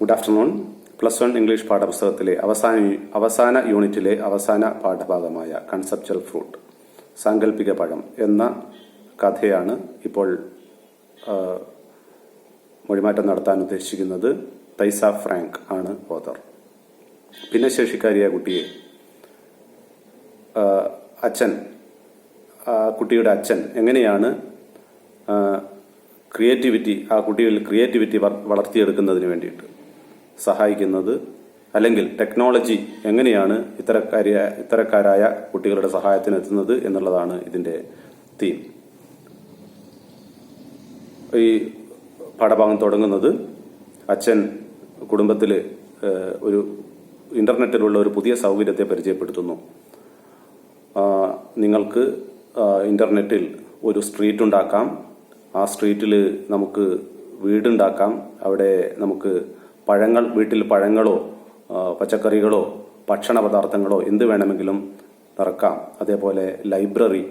Good afternoon plus one English പാഠപുസ്തകത്തിലെ അവസാന അവസാന യൂണിറ്റിലെ അവസാന പാഠഭാഗമായ കൺസെപ്ച്വൽ ഫ്രൂട്ട് സാങ്കല്പിക പഴം എന്ന കഥയാണ് ഇപ്പോൾ മൊഴിമാറ്റം നടത്താൻ ഉദ്ദേശിക്കുന്നത് തൈസ ഫ്രാങ്ക് ആണ് ഓതർ ഭിന്നശേഷിക്കാരിയായ കുട്ടിയെ അച്ഛൻ കുട്ടിയുടെ അച്ഛൻ എങ്ങനെയാണ് ക്രിയേറ്റിവിറ്റി ആ കുട്ടികളിൽ ക്രിയേറ്റിവിറ്റി വളർത്തിയെടുക്കുന്നതിന് വേണ്ടിയിട്ട്. സഹായിക്കുന്നത് അല്ലെങ്കിൽ ടെക്നോളജി എങ്ങനെയാണ് ഇത്തരക്കാരിയ ഇത്തരക്കാരായ കുട്ടികളുടെ സഹായത്തിന് എത്തുന്നത് എന്നുള്ളതാണ് ഇതിന്റെ തീം ഈ പാഠഭാഗം തുടങ്ങുന്നത് അച്ഛൻ കുടുംബത്തിൽ ഒരു ഇന്റർനെറ്റിലുള്ള ഒരു പുതിയ സൗകര്യത്തെ പരിചയപ്പെടുത്തുന്നു. നിങ്ങൾക്ക് ഇന്റർനെറ്റിൽ ഒരു സ്ട്രീറ്റ് ഉണ്ടാക്കാം. ആ സ്ട്രീറ്റിൽ നമുക്ക് വീടുണ്ടാക്കാം. അവിടെ നമുക്ക് പഴങ്ങൾ വീട്ടിൽ പഴങ്ങളോ പച്ചക്കറികളോ ഭക്ഷണ പദാർത്ഥങ്ങളോ എന്ത് വേണമെങ്കിലും നിറക്കാം അതേപോലെ ലൈബ്രറി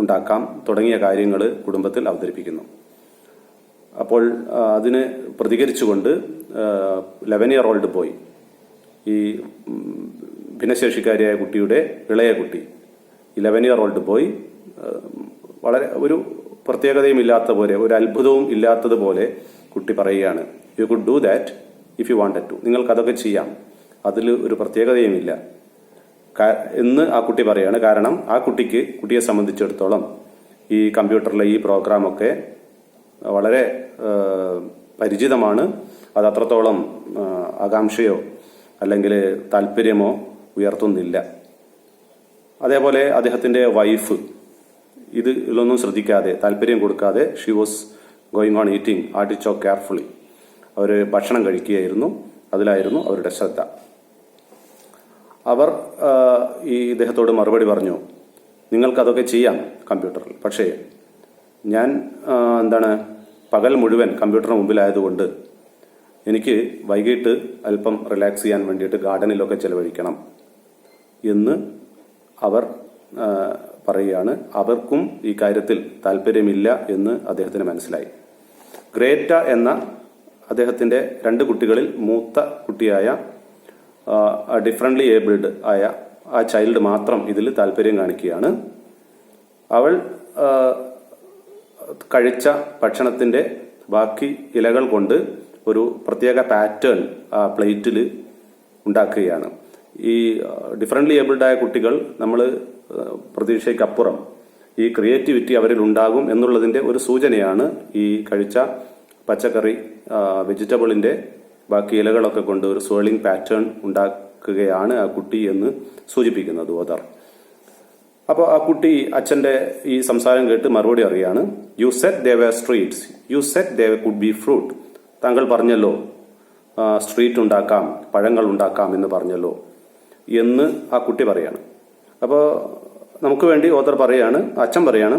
ഉണ്ടാക്കാം. തുടങ്ങിയ കാര്യങ്ങൾ കുടുംബത്തിൽ അവതരിപ്പിക്കുന്നു. അപ്പോൾ അതിന് പ്രതികരിച്ചുകൊണ്ട് ലെവൻ ഇയർ ഓൾഡ് ബോയ് ഈ ഭിന്നശേഷിക്കാരിയായ കുട്ടിയുടെ ഇളയ കുട്ടി ഇലവൻ ഇയർ ഓൾഡ് ബോയ് വളരെ ഒരു പ്രത്യേകതയും ഇല്ലാത്ത പോലെ ഒരു അത്ഭുതവും ഇല്ലാത്തതുപോലെ കുട്ടി പറയുകയാണ്. You could do that if you wanted to നിങ്ങൾക്ക് അതൊക്കെ ചെയ്യാം. അതിൽ ഒരു പ്രത്യേകതയുമില്ല. എന്ന് ആ കുട്ടി പറയാണ്. കാരണം ആ കുട്ടിക്ക് കുട്ടിയെ സംബന്ധിച്ചിടത്തോളം ഈ കമ്പ്യൂട്ടറിലെ ഈ പ്രോഗ്രാമൊക്കെ വളരെ പരിചിതമാണ്. അത് അത്രത്തോളം ആകാംക്ഷയോ അല്ലെങ്കിൽ താല്പര്യമോ ഉയർത്തുന്നില്ല. അതേപോലെ അദ്ദേഹത്തിന്റെ വൈഫ് ഇത് ഇതിലൊന്നും ശ്രദ്ധിക്കാതെ താല്പര്യം കൊടുക്കാതെ she was going on eating artichoke carefully അവർ ഭക്ഷണം കഴിക്കുകയായിരുന്നു. അതിലായിരുന്നു അവരുടെ ശ്രദ്ധ. അവർ ഈ ഇദ്ദേഹത്തോട് മറുപടി പറഞ്ഞു നിങ്ങൾക്കതൊക്കെ ചെയ്യാം കമ്പ്യൂട്ടറിൽ. പക്ഷേ ഞാൻ എന്താണ് പകൽ മുഴുവൻ കമ്പ്യൂട്ടറിന് മുമ്പിലായതുകൊണ്ട് എനിക്ക് വൈകിട്ട് അല്പം റിലാക്സ് ചെയ്യാൻ വേണ്ടിയിട്ട് ഗാർഡനിലൊക്കെ ചെലവഴിക്കണം എന്ന് അവർ പറയുകയാണ്. അവർക്കും ഈ കാര്യത്തിൽ താല്പര്യമില്ല എന്ന് അദ്ദേഹത്തിന് മനസ്സിലായി. ഗ്രേറ്റ എന്ന അദ്ദേഹത്തിന്റെ രണ്ട് കുട്ടികളിൽ മൂത്ത കുട്ടിയായ ഡിഫറന്റ്ലി ഏബിൾഡ് ആയ ആ ചൈൽഡ് മാത്രം ഇതിൽ താല്പര്യം കാണിക്കുകയാണ്. അവൾ കഴിച്ച ഭക്ഷണത്തിന്റെ ബാക്കി ഇലകൾ കൊണ്ട് ഒരു പ്രത്യേക പാറ്റേൺ ആ പ്ലേറ്റിൽ ഉണ്ടാക്കുകയാണ്. ഈ ഡിഫറന്റ്ലി ഏബിൾഡ് ആയ കുട്ടികൾ നമ്മൾ പ്രതീക്ഷയ്ക്കപ്പുറം ഈ ക്രിയേറ്റിവിറ്റി അവരിൽ ഉണ്ടാകും എന്നുള്ളതിന്റെ ഒരു സൂചനയാണ് ഈ കഴിച്ച പച്ചക്കറി വെജിറ്റബിളിന്റെ ബാക്കി ഇലകളൊക്കെ കൊണ്ട് ഒരു സോളിംഗ് പാറ്റേൺ ഉണ്ടാക്കുകയാണ് ആ കുട്ടി എന്ന് സൂചിപ്പിക്കുന്നത് ഓദർ. അപ്പോൾ ആ കുട്ടി അച്ഛന്റെ ഈ സംസാരം കേട്ട് മറുപടി അറിയാണ് you said they were streets you said they were could be fruit താങ്കൾ പറഞ്ഞല്ലോ സ്ട്രീറ്റ് ഉണ്ടാക്കാം പഴങ്ങൾ ഉണ്ടാക്കാം എന്ന് പറഞ്ഞല്ലോ എന്ന് ആ കുട്ടി പറയാണ്. അപ്പോൾ നമുക്ക് വേണ്ടി ഓദർ പറയാണ് അച്ഛൻ പറയാണ്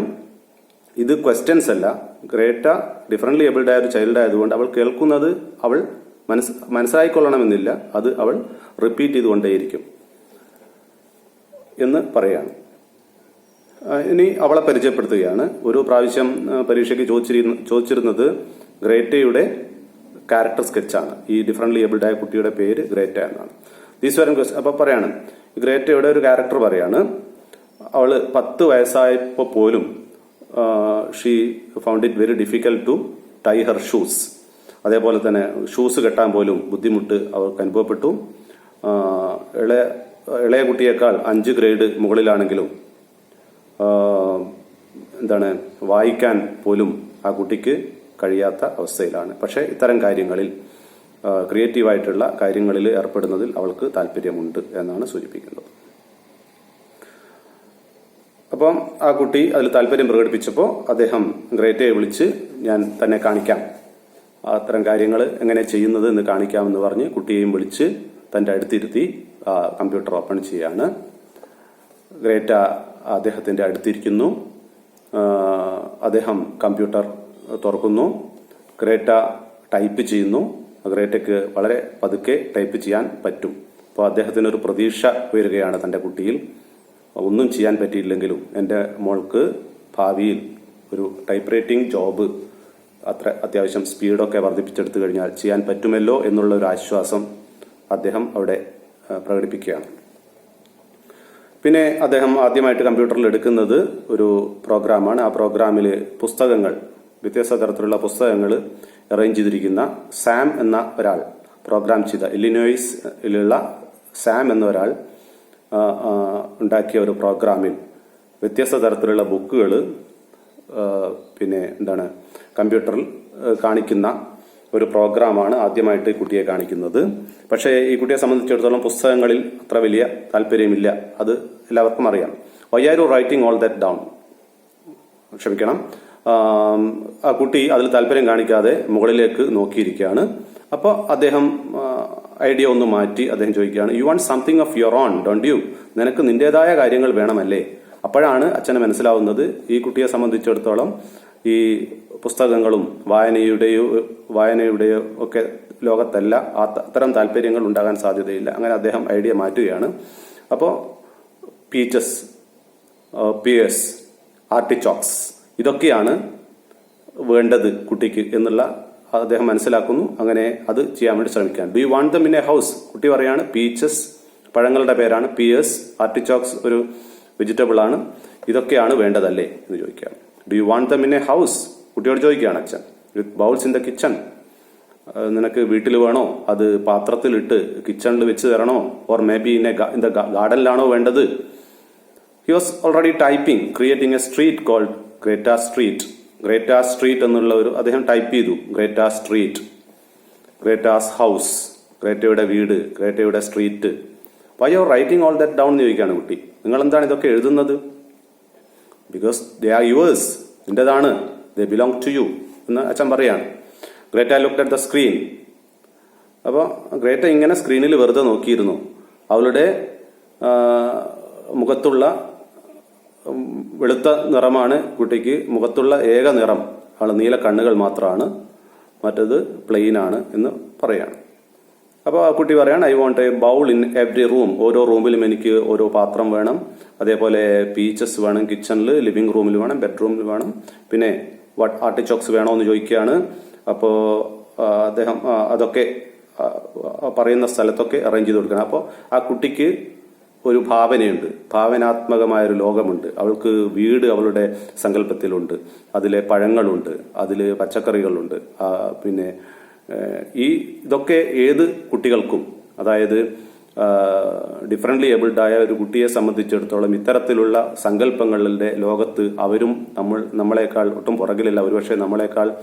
ഇത് ക്വസ്റ്റ്യൻസ് അല്ല. ഗ്രേറ്റ ഡിഫറന്റ്ലി ഏബിൾഡ് ആയ ഒരു ചൈൽഡ് ആയതുകൊണ്ട് അവൾ കേൾക്കുന്നത് അവൾ മനസ് മനസ്സിലായിക്കൊള്ളണമെന്നില്ല അത് അവൾ റിപ്പീറ്റ് ചെയ്തുകൊണ്ടേയിരിക്കും എന്ന് പറയാണ്. ഇനി അവളെ പരിചയപ്പെടുത്തുകയാണ്. ഒരു പ്രാവശ്യം പരീക്ഷയ്ക്ക് ചോദിച്ചിരുന്ന ചോദിച്ചിരുന്നത് ഗ്രേറ്റയുടെ ക്യാരക്ടർ സ്കെച്ചാണ് ഈ ഡിഫറന്റ്ലി ഏബിൾഡ് ആയ കുട്ടിയുടെ പേര് ഗ്രേറ്റ എന്നാണ്. ഈശ്വരൻ ക്വസ്റ്റ് അപ്പോൾ പറയാണ് ഗ്രേറ്റയുടെ ഒരു ക്യാരക്ടർ പറയാണ് അവൾ പത്ത് വയസ്സായപ്പോൾ പോലും she found it very difficult to tie her shoes അതേപോലെ തന്നെ ഷൂസ് കെട്ടാൻ പോലും ബുദ്ധിമുട്ട് അവർക്ക് അനുഭവപ്പെട്ടു. ഇളയ ഇളയ കുട്ടിയേക്കാൾ അഞ്ച് ഗ്രേഡ് മുകളിലാണെങ്കിലും എന്താണ് വായിക്കാൻ പോലും ആ കുട്ടിക്ക് കഴിയാത്ത അവസ്ഥയിലാണ്. പക്ഷേ ഇത്തരം കാര്യങ്ങളിൽ ക്രിയേറ്റീവായിട്ടുള്ള കാര്യങ്ങളിൽ ഏർപ്പെടുന്നതിൽ അവൾക്ക് താല്പര്യമുണ്ട് എന്നാണ് സൂചിപ്പിക്കുന്നത്. അപ്പം ആ കുട്ടി അതിൽ താല്പര്യം പ്രകടിപ്പിച്ചപ്പോൾ അദ്ദേഹം ഗ്രേറ്റയെ വിളിച്ച് ഞാൻ തന്നെ കാണിക്കാം. അത്തരം കാര്യങ്ങൾ എങ്ങനെ ചെയ്യുന്നത് എന്ന് കാണിക്കാമെന്ന് പറഞ്ഞ് കുട്ടിയെയും വിളിച്ച് തന്റെ അടുത്തിരുത്തി കമ്പ്യൂട്ടർ ഓപ്പൺ ചെയ്യാണ്. ഗ്രേറ്റ അദ്ദേഹത്തിന്റെ അടുത്തിരിക്കുന്നു. അദ്ദേഹം കമ്പ്യൂട്ടർ തുറക്കുന്നു. ഗ്രേറ്റ ടൈപ്പ് ചെയ്യുന്നു. ഗ്രേറ്റയ്ക്ക് വളരെ പതുക്കെ ടൈപ്പ് ചെയ്യാൻ പറ്റും. അപ്പോൾ അദ്ദേഹത്തിനൊരു പ്രതീക്ഷ ഉയരുകയാണ് തന്റെ കുട്ടിയിൽ. ഒന്നും ചെയ്യാൻ പറ്റിയില്ലെങ്കിലും എന്റെ മോൾക്ക് ഭാവിയിൽ ഒരു ടൈപ്പ് റൈറ്റിംഗ് ജോബ് അത്ര അത്യാവശ്യം സ്പീഡൊക്കെ വർദ്ധിപ്പിച്ചെടുത്തു കഴിഞ്ഞാൽ ചെയ്യാൻ പറ്റുമല്ലോ എന്നുള്ള ഒരു ആശ്വാസം അദ്ദേഹം അവിടെ പ്രകടിപ്പിക്കുകയാണ്. പിന്നെ അദ്ദേഹം ആദ്യമായിട്ട് കമ്പ്യൂട്ടറിൽ എടുക്കുന്നത് ഒരു പ്രോഗ്രാമാണ് ആ പ്രോഗ്രാമിൽ പുസ്തകങ്ങൾ വ്യത്യസ്ത തരത്തിലുള്ള പുസ്തകങ്ങൾ അറേഞ്ച് ചെയ്തിരിക്കുന്ന സാം എന്ന ഒരാൾ പ്രോഗ്രാം ചെയ്ത ഇല്ലിനോയിസിലുള്ള സാം എന്ന ഒരാൾ ഉണ്ടാക്കിയ ഒരു പ്രോഗ്രാമിൽ വ്യത്യസ്ത തരത്തിലുള്ള ബുക്കുകൾ പിന്നെ എന്താണ് കമ്പ്യൂട്ടറിൽ കാണിക്കുന്ന ഒരു പ്രോഗ്രാമാണ് ആദ്യമായിട്ട് ഈ കുട്ടിയെ കാണിക്കുന്നത്. പക്ഷേ ഈ കുട്ടിയെ സംബന്ധിച്ചിടത്തോളം പുസ്തകങ്ങളിൽ അത്ര വലിയ താല്പര്യമില്ല. അത് എല്ലാവർക്കും അറിയാം. Why are you writing all that down ക്ഷമിക്കണം. ആം, കുട്ടി അതിൽ താല്പര്യം കാണിക്കാതെ മുകളിലേക്ക് നോക്കിയിരിക്കുകയാണ്. അപ്പോൾ അദ്ദേഹം ഐഡിയ ഒന്ന് മാറ്റി അദ്ദേഹം ചോദിക്കുകയാണ് you want something of your own don't you നിനക്ക് നിന്റേതായ കാര്യങ്ങൾ വേണമല്ലേ? അപ്പോഴാണ് അച്ഛന് മനസ്സിലാവുന്നത് ഈ കുട്ടിയെ സംബന്ധിച്ചിടത്തോളം ഈ പുസ്തകങ്ങളും വായനയുടെയോ വായനയുടെയോ ഒക്കെ ലോകത്തല്ല അത്തരം താല്പര്യങ്ങൾ ഉണ്ടാകാൻ സാധ്യതയില്ല. അങ്ങനെ അദ്ദേഹം ഐഡിയ മാറ്റുകയാണ്. അപ്പോൾ പീച്ചസ് പിയേഴ്സ് ആർട്ടിച്ചോക്സ് ഇതൊക്കെയാണ് വേണ്ടത് കുട്ടിക്ക് എന്നുള്ള അദ്ദേഹം മനസ്സിലാക്കുന്നു. അങ്ങനെ അത് ചെയ്യാൻ വേണ്ടി ശ്രമിക്കുകയാണ്. Do you want them in a house കുട്ടി പറയാണ് പീച്ചസ് പഴങ്ങളുടെ പേരാണ് പിയേഴ്സ് ആർട്ടിച്ചോക്സ് ഒരു വെജിറ്റബിൾ ആണ്. ഇതൊക്കെയാണ് വേണ്ടതല്ലേ എന്ന് ചോദിക്കുക do you want them in a house കുട്ടിയോട് ചോദിക്കുകയാണ് അച്ഛൻ. With bowls in the kitchen നിനക്ക് വീട്ടിൽ വേണോ? അത് പാത്രത്തിലിട്ട് കിച്ചണിൽ വെച്ച് തരണോ? Or maybe in a in the ഗാർഡനിലാണോ വേണ്ടത്? He was already typing creating a street called Greta street Greta street എന്നുള്ള ഒരു അദ്ദേഹം ടൈപ്പ് ചെയ്തു. ഗ്രേറ്റാ സ്ട്രീറ്റ് ഗ്രേറ്റാസ് ഹൗസ് ഗ്രേറ്റയുടെ വീട്. ഗ്രേറ്റയുടെ street why are writing all that down എന്ന് ചോദിക്കുകയാണ് കുട്ടി. നിങ്ങൾ എന്താണ് ഇതൊക്കെ എഴുതുന്നത്? ബിക്കോസ് ദേ ആർ യുവേഴ്സ് നിന്റെതാണ് ദേ ബിലോങ് ടു യു എന്ന് അച്ഛൻ പറയാണ്. Greta look at the screen അപ്പോൾ ഗ്രേറ്റ ഇങ്ങനെ സ്ക്രീനിൽ വെറുതെ നോക്കിയിരുന്നു. അവളുടെ ആ, മുഖത്തുള്ള വെളുത്ത നിറമാണ് കുട്ടിക്ക്. മുഖത്തുള്ള ഏക നിറം ആണ് നീല കണ്ണുകൾ മാത്രമാണ് മറ്റത് പ്ലെയിൻ ആണ് എന്ന് പറയാണ്. അപ്പോൾ ആ കുട്ടി പറയാണ് I want a bowl in every room ഓരോ റൂമിലും എനിക്ക് ഓരോ പാത്രം വേണം. അതേപോലെ പീച്ചസ് വേണം കിച്ചണിൽ ലിവിംഗ് റൂമിൽ വേണം ബെഡ്റൂമിൽ വേണം. പിന്നെ വട്ട് ആർട്ടിച്ചോക്സ് വേണോ എന്ന് ചോദിക്കുകയാണ് അപ്പോൾ അദ്ദേഹം അതൊക്കെ പറയുന്ന സ്ഥലത്തൊക്കെ അറേഞ്ച് ചെയ്ത് കൊടുക്കണം. അപ്പോൾ ആ കുട്ടിക്ക് ഒരു ഭാവനയുണ്ട്. ഭാവനാത്മകമായ ഒരു ലോകമുണ്ട്. അവൾക്ക് വീട് അവളുടെ സങ്കല്പത്തിലുണ്ട്. അതിലെ പഴങ്ങളുണ്ട്. അതിൽ പച്ചക്കറികളുണ്ട്. പിന്നെ ഈ ഇതൊക്കെ ഏത് കുട്ടികൾക്കും അതായത് ഡിഫറന്റ്ലി ഏബിൾഡ് ആയ ഒരു കുട്ടിയെ സംബന്ധിച്ചിടത്തോളം ഇത്തരത്തിലുള്ള സങ്കല്പങ്ങളുടെ ലോകത്ത് അവരും നമ്മൾ നമ്മളെക്കാൾ ഒട്ടും പുറകിലല്ല. ഒരുപക്ഷെ നമ്മളെക്കാൾ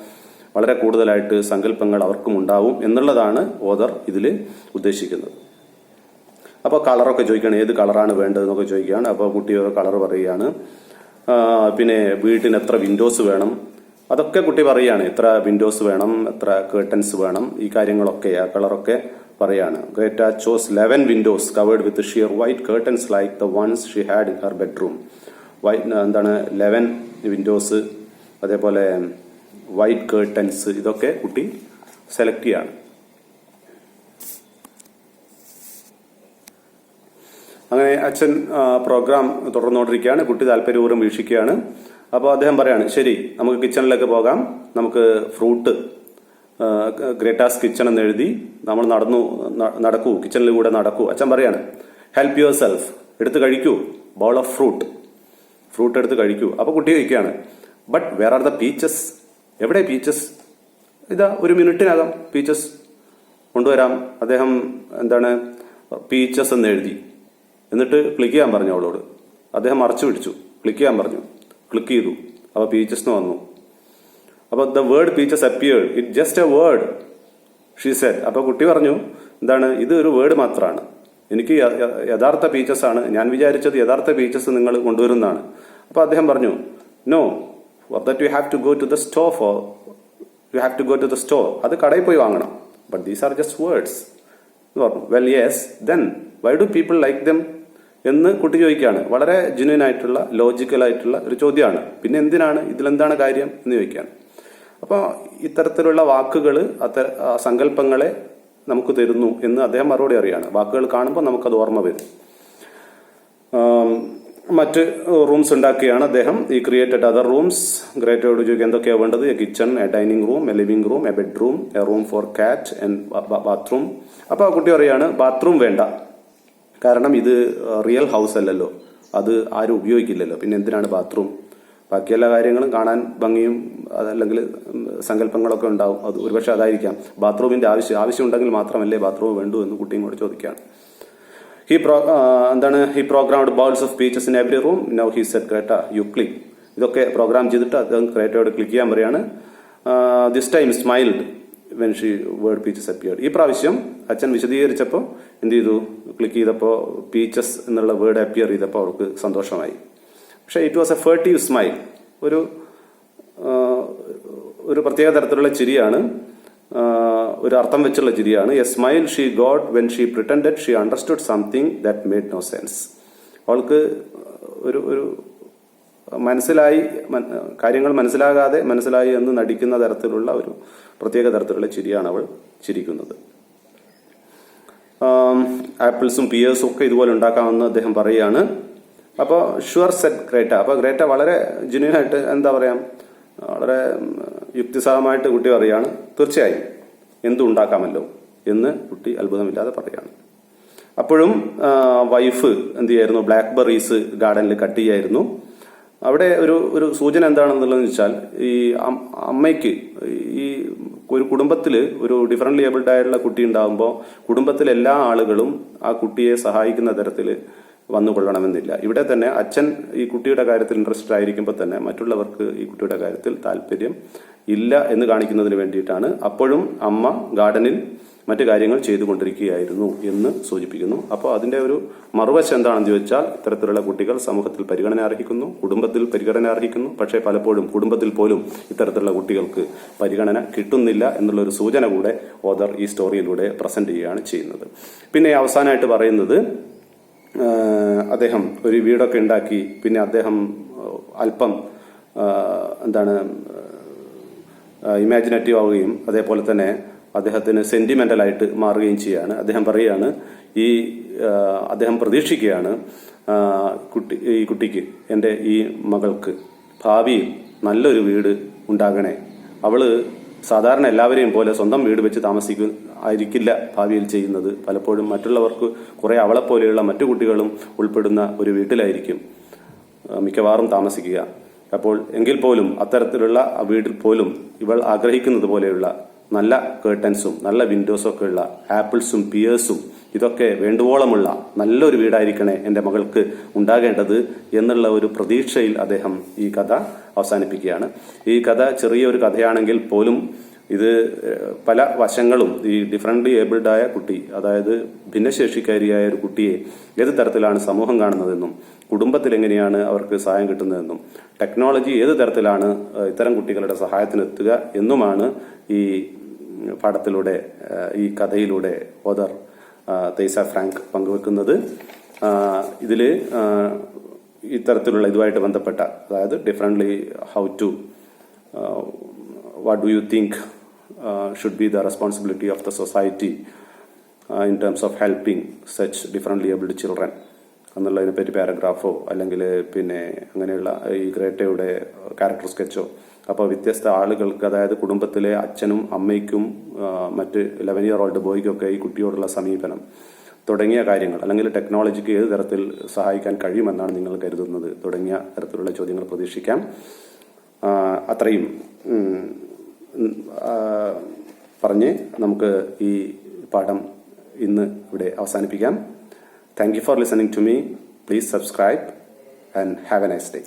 വളരെ കൂടുതലായിട്ട് സങ്കല്പങ്ങൾ അവർക്കും ഉണ്ടാവും എന്നുള്ളതാണ് ഓദർ ഇതിൽ ഉദ്ദേശിക്കുന്നത്. അപ്പോൾ കളറൊക്കെ ചോദിക്കുകയാണ് ഏത് കളറാണ് വേണ്ടതെന്നൊക്കെ ചോദിക്കുകയാണ്. അപ്പോൾ കുട്ടി കളർ പറയുകയാണ്. പിന്നെ വീട്ടിന് എത്ര വിൻഡോസ് വേണം? അതൊക്കെ കുട്ടി പറയുകയാണ് എത്ര വിൻഡോസ് വേണം എത്ര കേർട്ടൻസ് വേണം ഈ കാര്യങ്ങളൊക്കെ ആ കളറൊക്കെ പറയാണ് Greta chose eleven windows covered with sheer white curtains like the ones she had in her bedroom white എന്താണ് ലെവൻ വിൻഡോസ് അതേപോലെ വൈറ്റ് കേർട്ടൻസ് ഇതൊക്കെ കുട്ടി സെലക്ട് ചെയ്യാണ് അങ്ങനെ അച്ഛൻ പ്രോഗ്രാം തുടർന്നുകൊണ്ടിരിക്കുകയാണ്. കുട്ടി താല്പര്യപൂർവം വീക്ഷിക്കുകയാണ്. അപ്പോൾ അദ്ദേഹം പറയാണ് ശരി നമുക്ക് കിച്ചണിലേക്ക് പോകാം. നമുക്ക് ഫ്രൂട്ട് ഗ്രേറ്റാസ് കിച്ചൺ എന്ന് എഴുതി നമ്മൾ നടന്നു നടക്കൂ. നടക്കൂ കിച്ചണിലൂടെ നടക്കൂ. അച്ഛൻ പറയാണ് ഹെൽപ്പ് യുവർ സെൽഫ് എടുത്ത് കഴിക്കൂ. ബൗൾ ഓഫ് ഫ്രൂട്ട് ഫ്രൂട്ട് എടുത്ത് കഴിക്കൂ. അപ്പോൾ കുട്ടി കഴിക്കുകയാണ് but where are the peaches എവിടെ പീച്ചസ് ഇതാ ഒരു മിനിറ്റിനകം പീച്ചസ് കൊണ്ടുവരാം. അദ്ദേഹം എന്താണ് പീച്ചസ് എന്ന് എഴുതി എന്നിട്ട് ക്ലിക്ക് ചെയ്യാൻ പറഞ്ഞു അവളോട്. അദ്ദേഹം മറച്ചു പിടിച്ചു. ക്ലിക്ക് ചെയ്യാൻ പറഞ്ഞു. ക്ലിക്ക് ചെയ്തു. അപ്പോൾ പീച്ചസ് എന്ന് വന്നു. അപ്പോൾ the word peaches appeared it just a word she said അപ്പോൾ കുട്ടി പറഞ്ഞു എന്താണ്? ഇത് ഒരു വേർഡ് മാത്രമാണ് എനിക്ക് യഥാർത്ഥ പീച്ചസ് ആണ്. ഞാൻ വിചാരിച്ചത് യഥാർത്ഥ പീച്ചസ് നിങ്ങൾ കൊണ്ടുവരുന്നതാണ്. അപ്പോൾ അദ്ദേഹം പറഞ്ഞു no for you have to go to the store for you have to go to the store അത് കടയിൽ പോയി വാങ്ങണം. But these are just words എന്ന് പറഞ്ഞു. Well yes then why do people like them എന്ന് കുട്ടി ചോദിക്കുകയാണ്. വളരെ ജെന്യൂൻ ആയിട്ടുള്ള ലോജിക്കൽ ആയിട്ടുള്ള ഒരു ചോദ്യമാണ്. പിന്നെ എന്തിനാണ് ഇതിലെന്താണ് കാര്യം എന്ന് ചോദിക്കുകയാണ്. അപ്പോൾ ഇത്തരത്തിലുള്ള വാക്കുകൾ അത്തര സങ്കല്പങ്ങളെ നമുക്ക് തരുന്നു എന്ന് അദ്ദേഹം മറുപടി അറിയാണ്. വാക്കുകൾ കാണുമ്പോൾ നമുക്കത് ഓർമ്മ വരും. മറ്റ് റൂംസ് ഉണ്ടാക്കുകയാണ് അദ്ദേഹം. ഈ ക്രിയേറ്റഡ് അതർ റൂംസ് ഗ്രേറ്റോട് ചോദിക്കുക എന്തൊക്കെയാണ് വേണ്ടത്? A kitchen a dining room a living room a bedroom a room for cat and bathroom അപ്പോൾ ആ കുട്ടി പറയാണ് ബാത്റൂം വേണ്ട. കാരണം ഇത് റിയൽ ഹൗസ് അല്ലല്ലോ. അത് ആരും ഉപയോഗിക്കില്ലല്ലോ. പിന്നെ എന്തിനാണ് ബാത്റൂം ബാക്കി എല്ലാ കാര്യങ്ങളും കാണാൻ ഭംഗിയും അതല്ലെങ്കിൽ സങ്കല്പങ്ങളൊക്കെ ഉണ്ടാവും. അത് ഒരുപക്ഷെ അതായിരിക്കാം. ബാത്റൂമിന്റെ ആവശ്യം ആവശ്യമുണ്ടെങ്കിൽ മാത്രമല്ലേ ബാത്റൂം വേണ്ടൂ എന്ന് കുട്ടിയും കൂടെ ചോദിക്കുകയാണ്. ഹി പ്രോ എന്താണ്? He programmed bowls of peaches in every room now he said Greta you click ഇതൊക്കെ പ്രോഗ്രാം ചെയ്തിട്ട് അദ്ദേഹം ക്രേറ്റയോട് ക്ലിക്ക് ചെയ്യാൻ പറയാണ്. This time smiled when she word peaches appeared ഈ പ്രാവശ്യം അച്ഛൻ വിശദീകരിച്ചപ്പോൾ എന്ത് ചെയ്തു? ക്ലിക്ക് ചെയ്തപ്പോൾ പീച്ചസ് എന്നുള്ള വേർഡ് അപ്പിയർ ചെയ്തപ്പോൾ അവർക്ക് സന്തോഷമായി. പക്ഷേ it was a furtive smile ഒരു ഒരു പ്രത്യേക തരത്തിലുള്ള ചിരിയാണ് ഒരു അർത്ഥം വെച്ചുള്ള ചിരിയാണ്. A smile she got when she pretended she understood something that made no sense അവൾക്ക് ഒരു ഒരു മനസ്സിലായി കാര്യങ്ങൾ മനസ്സിലാകാതെ മനസ്സിലായി എന്ന് നടിക്കുന്ന തരത്തിലുള്ള ഒരു പ്രത്യേക തരത്തിലുള്ള ചിരിയാണ് അവൾ ചിരിക്കുന്നത്. ആപ്പിൾസും പിയേഴ്സും ഒക്കെ ഇതുപോലെ ഉണ്ടാക്കാമെന്ന് അദ്ദേഹം പറയുകയാണ്. അപ്പോൾ ഷുവർ സെറ്റ് ഗ്രേറ്റ. അപ്പോൾ ഗ്രേറ്റ വളരെ ജെന്യൂൻ ആയിട്ട് എന്താ പറയാം? വളരെ യുക്തിസഹമായിട്ട് കുട്ടി പറയുകയാണ് തീർച്ചയായും എന്തും ഉണ്ടാക്കാമല്ലോ എന്ന് കുട്ടി അത്ഭുതമില്ലാതെ പറയുകയാണ്. അപ്പോഴും വൈഫ് എന്ത് ചെയ്യായിരുന്നു? ബ്ലാക്ക് ബെറീസ് ഗാർഡനിൽ കട്ട് ചെയ്യായിരുന്നു. അവിടെ ഒരു ഒരു സൂചന എന്താണെന്നുള്ളതെന്ന് വെച്ചാൽ ഈ അമ്മയ്ക്ക് ഈ ഒരു കുടുംബത്തിൽ ഒരു ഡിഫറെന്റ് ഏബിൾഡ് ആയിട്ടുള്ള കുട്ടി ഉണ്ടാകുമ്പോൾ കുടുംബത്തിലെ എല്ലാ ആളുകളും ആ കുട്ടിയെ സഹായിക്കുന്ന തരത്തിൽ വന്നുകൊള്ളണമെന്നില്ല. ഇവിടെ തന്നെ അച്ഛൻ ഈ കുട്ടിയുടെ കാര്യത്തിൽ ഇൻട്രസ്റ്റഡ് ആയിരിക്കുമ്പോൾ തന്നെ മറ്റുള്ളവർക്ക് ഈ കുട്ടിയുടെ കാര്യത്തിൽ താല്പര്യം ഇല്ല എന്ന് കാണിക്കുന്നതിന് വേണ്ടിയിട്ടാണ്. അപ്പോഴും അമ്മ ഗാർഡനിൽ മറ്റു കാര്യങ്ങൾ ചെയ്തുകൊണ്ടിരിക്കുകയായിരുന്നു എന്ന് സൂചിപ്പിക്കുന്നു. അപ്പോൾ അതിന്റെ ഒരു മറുവശം എന്താണെന്ന് ചോദിച്ചാൽ ഇത്തരത്തിലുള്ള കുട്ടികൾ സമൂഹത്തിൽ പരിഗണന അർഹിക്കുന്നു കുടുംബത്തിൽ പരിഗണന അർഹിക്കുന്നു. പക്ഷേ പലപ്പോഴും കുടുംബത്തിൽ പോലും ഇത്തരത്തിലുള്ള കുട്ടികൾക്ക് പരിഗണന കിട്ടുന്നില്ല എന്നുള്ള ഒരു സൂചന കൂടെ ഓദർ ഈ സ്റ്റോറിയിലൂടെ പ്രസന്റ് ചെയ്യുകയാണ് ചെയ്യുന്നത്. പിന്നെ അവസാനമായിട്ട് പറയുന്നത് അദ്ദേഹം ഒരു വീടൊക്കെ ഉണ്ടാക്കി പിന്നെ അദ്ദേഹം അല്പം എന്താണ് ഇമാജിനേറ്റീവ് ആവുകയും അതേപോലെ തന്നെ അദ്ദേഹത്തിന് സെന്റിമെന്റൽ ആയിട്ട് മാറുകയും ചെയ്യുകയാണ് അദ്ദേഹം പറയുകയാണ് ഈ അദ്ദേഹം പ്രതീക്ഷിക്കുകയാണ് കുട്ടി ഈ കുട്ടിക്ക് എന്റെ ഈ മകൾക്ക് ഭാവിയിൽ നല്ലൊരു വീട് ഉണ്ടാകണേ. അവൾ സാധാരണ എല്ലാവരെയും പോലെ സ്വന്തം വീട് വെച്ച് താമസിക്കും ആയിരിക്കില്ല ഭാവിയിൽ ചെയ്യുന്നത്. പലപ്പോഴും മറ്റുള്ളവർക്ക് കുറെ അവളെപ്പോലെയുള്ള മറ്റു കുട്ടികളും ഉൾപ്പെടുന്ന ഒരു വീട്ടിലായിരിക്കും മിക്കവാറും താമസിക്കുക. അപ്പോൾ എങ്കിൽ പോലും അത്തരത്തിലുള്ള വീട്ടിൽ പോലും ഇവൾ ആഗ്രഹിക്കുന്നത് പോലെയുള്ള നല്ല കേർട്ടൻസും നല്ല വിൻഡോസും ഒക്കെ ഉള്ള ആപ്പിൾസും പിയേഴ്സും ഇതൊക്കെ വേണ്ടുവോളമുള്ള നല്ലൊരു വീടായിരിക്കണേ എന്റെ മകൾക്ക് ഉണ്ടാകേണ്ടത് എന്നുള്ള ഒരു പ്രതീക്ഷയിൽ അദ്ദേഹം ഈ കഥ അവസാനിപ്പിക്കുകയാണ്. ഈ കഥ ചെറിയൊരു കഥയാണെങ്കിൽ പോലും ഇത് പല വശങ്ങളും ഈ ഡിഫറെന്റ് ഏബിൾഡ് ആയ കുട്ടി അതായത് ഭിന്നശേഷിക്കാരിയായ ഒരു കുട്ടിയെ ഏത് തരത്തിലാണ് സമൂഹം കാണുന്നതെന്നും കുടുംബത്തിൽ എങ്ങനെയാണ് അവർക്ക് സഹായം കിട്ടുന്നതെന്നും ടെക്നോളജി ഏത് തരത്തിലാണ് ഇത്തരം കുട്ടികളുടെ സഹായത്തിനെത്തുക എന്നുമാണ് ഈ പാഠത്തിലൂടെ ഈ കഥയിലൂടെ ഓദർ തെയ്സ ഫ്രാങ്ക് പങ്കുവെക്കുന്നത്. ഇതിൽ ഇത്തരത്തിലുള്ള ഇതുമായിട്ട് ബന്ധപ്പെട്ട അതായത് differently how to what do you think should be the responsibility of the society in terms of helping such differently such children എന്നുള്ളതിനെപ്പറ്റി പാരഗ്രാഫോ അല്ലെങ്കിൽ പിന്നെ അങ്ങനെയുള്ള ഈ ഗ്രേറ്റയുടെ ക്യാരക്ടർ സ്കെച്ചോ അപ്പോൾ വ്യത്യസ്ത ആളുകൾക്ക് അതായത് കുടുംബത്തിലെ അച്ഛനും അമ്മയ്ക്കും മറ്റ് ലെവൻ ഇയർ ഓൾഡ് ബോയ്ക്കൊക്കെ ഈ കുട്ടിയോടുള്ള സമീപനം തുടങ്ങിയ കാര്യങ്ങൾ അല്ലെങ്കിൽ ടെക്നോളജിക്ക് ഏത് തരത്തിൽ സഹായിക്കാൻ കഴിയുമെന്നാണ് നിങ്ങൾ കരുതുന്നത് തുടങ്ങിയ തരത്തിലുള്ള ചോദ്യങ്ങൾ പ്രതീക്ഷിക്കാം. അത്രയും പറഞ്ഞ് നമുക്ക് ഈ പാഠം ഇന്ന് ഇവിടെ അവസാനിപ്പിക്കാം. Thank you for listening to me please subscribe and have a nice day